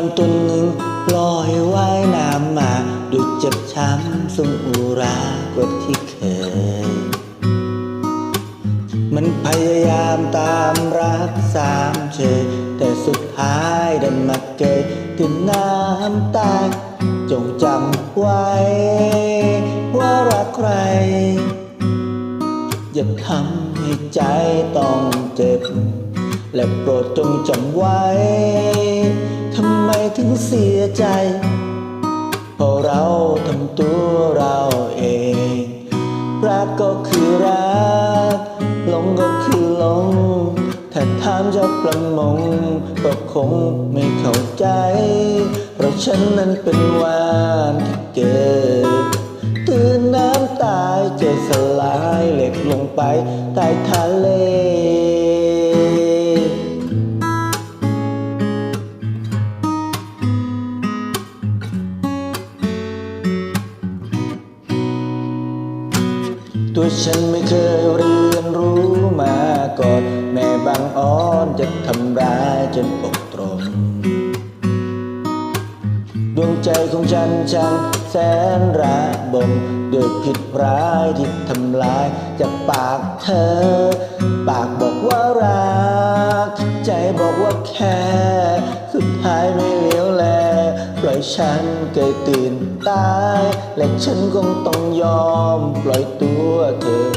อนตัวหนึ่งลอยว่ายน้ำมา ดูเจ็บช้ำสุงอุรากว่าที่เคย มันพยายามตามรักสามเชยแต่สุดท้ายดันมาเกยถึงน้ำตาจงจำไว้ ว่ารักใคร อย่าทำให้ใจต้องเจ็บ และโปรดจงจำไว้ ทำไมถึงเสียใจ เพราะเราทำตัวเราเอง รักก็คือรักหลงก็คือหลง ถ้าถามจ้าประมงก็คงไม่เข้าใจ เพราะฉันนั้นเป็นวานที่เกิดตื่นน้ำตายใจสลายเหล็กลงไปใต้ทะเล ตัวฉันไม่เคยเรียนรู้มาก่อน แม่บางอ้อนจะทำร้ายจนอกตรงดวงใจของฉันช่างแสนระบมด้วยผิดร้ายที่ทำลายจากปากเธอ ปากบอกว่ารัก ใจบอกว่าแค่ สุดท้ายไม่เลียวแล ปล่อยฉันเกยตื่นตาย และฉันคงต้องยอมปล่อยตัว เธอ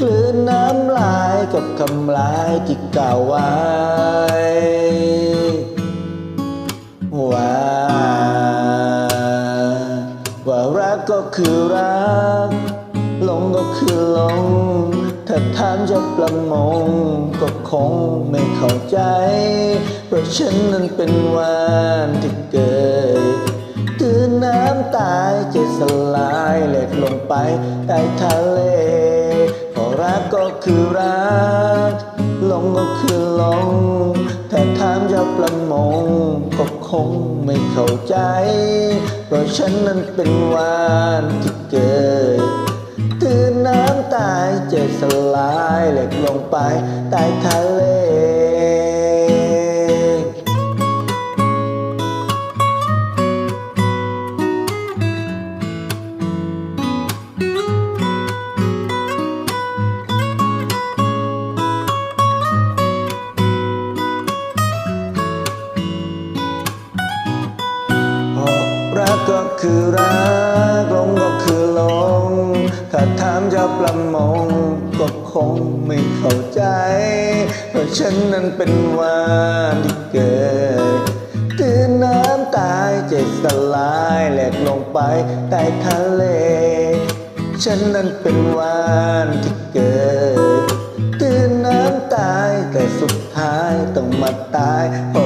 กลืนน้ำลายกับคำลายที่กล่าวไว้ว่าว่ารักก็คือรักหลงก็คือหลงถ้าถามจะประมงก็คงไม่เข้าใจ เพราะฉันนั้นเป็นวานที่เกิดตื่นน้ำตายใจสลายเล็กลงไปใต้ทะเล คือรักหลงก็คือหลง แต่ถามยาประมงก็คงไม่เข้าใจ เพราะฉันนั้นเป็นวานที่เกิดตื่นน้ำตายเจสลายเหล็กลงไปใต้ทะเล คือรักหลงก็คือหลงถ้าถามจ้าประมงก็คงไม่เข้าใจเพราะฉันนั้นเป็นวานที่เกิดตื่นน้ำตายใจสลายแหลกลงไปใต้ทะเล ฉันนั้นเป็นวานที่เกิดตื่นน้ำตายแต่สุดท้ายต้องมาตายเพราะ